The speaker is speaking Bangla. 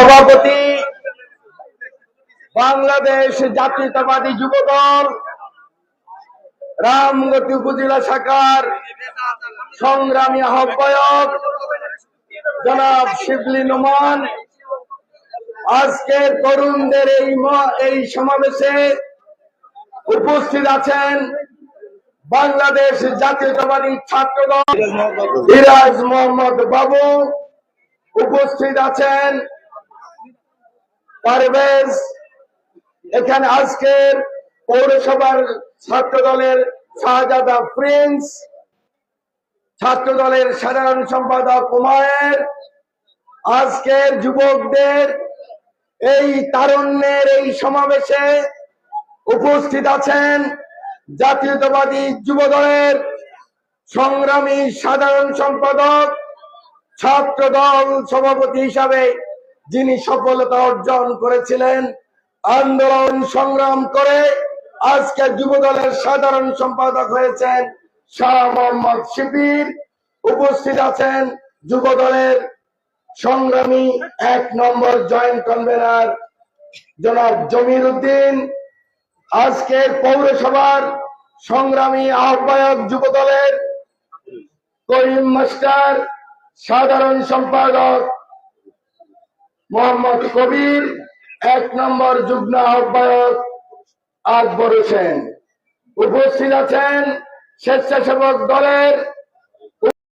সভাপতি বাংলাদেশ জাতীয়তাবাদী যুবদল রামগতি উপজেলা শাখার সংগ্রামী আহ্বায়ক জনাব শিবলি নোমান। আজকের তরুণদের এই এই সমাবেশে উপস্থিত আছেন বাংলাদেশ জাতীয়তাবাদী ছাত্রদল। ইরাজ মোহাম্মদ বাবু। উপস্থিত আছেন পারভেজ। এখানে আজকের পৌরসভার ছাত্র দলের শাহজাদা প্রিন্স ছাত্র দলের সাধারণ সম্পাদক কুমারের আজকের যুবকদের এই তারুণ্যের এই সমাবেশে উপস্থিত আছেন জাতীয়তাবাদী যুব দলের সংগ্রামী সাধারণ সম্পাদক ছাত্র দল সভাপতি হিসাবে যিনি সফলতা অর্জন করেছিলেন, আন্দোলন সংগ্রাম করে আজকে যুব দলের সাধারণ সম্পাদক হয়েছেন শাহ মোহাম্মদ শিবির। উপস্থিত আছেন যুব দলের সংগ্রামী এক নম্বর জয়েন্ট কনভেনার জনাব জমির উদ্দিন। আজকের পৌরসভার সংগ্রামী আহ্বায়ক যুব দলের করিম মাস্টার, সাধারণ সম্পাদক মোহাম্মদ কবির এক নম্বর যুগ্ম আহ্বায়ক আকবর হোসেন। উপস্থিত আছেন স্বেচ্ছাসেবক দলের